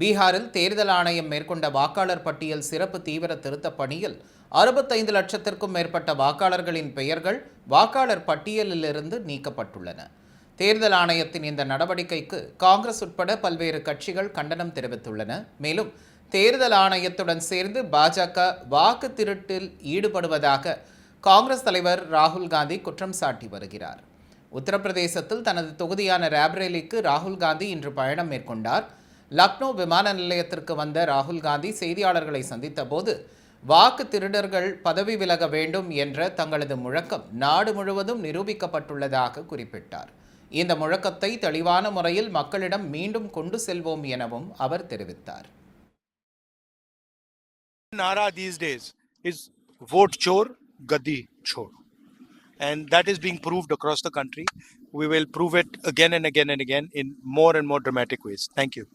பீகாரில் தேர்தல் ஆணையம் மேற்கொண்ட வாக்காளர் பட்டியல் சிறப்பு தீவிர திருத்தப் பணியில் அறுபத்தைந்து லட்சத்திற்கும் மேற்பட்ட வாக்காளர்களின் பெயர்கள் வாக்காளர் பட்டியலிலிருந்து நீக்கப்பட்டுள்ளன. தேர்தல் ஆணையத்தின் இந்த நடவடிக்கைக்கு காங்கிரஸ் உட்பட பல்வேறு கட்சிகள் கண்டனம் தெரிவித்துள்ளன. மேலும் தேர்தல் ஆணையத்துடன் சேர்ந்து பாஜக வாக்கு திருட்டில் ஈடுபடுவதாக காங்கிரஸ் தலைவர் ராகுல் காந்தி குற்றம் சாட்டி வருகிறார். உத்தரப்பிரதேசத்தில் தனது தொகுதியான ராப்ரேலிக்கு ராகுல் காந்தி இன்று பயணம் மேற்கொண்டார். லக்னோ விமான நிலையத்திற்கு வந்த ராகுல் காந்தி செய்தியாளர்களை சந்தித்த போது வாக்கு திருடர்கள் பதவி விலக வேண்டும் என்ற தங்களது முழக்கம் நாடு முழுவதும் நிரூபிக்கப்பட்டுள்ளதாக குறிப்பிட்டார் இந்த முழக்கத்தை தெளிவான முறையில் மக்களிடம் மீண்டும் கொண்டு செல்வோம் எனவும் அவர் தெரிவித்தார் Nara these days is vote chor, gadi chor. And that is being proved across the country. We will prove it again and again and again in more and more dramatic ways. Thank you.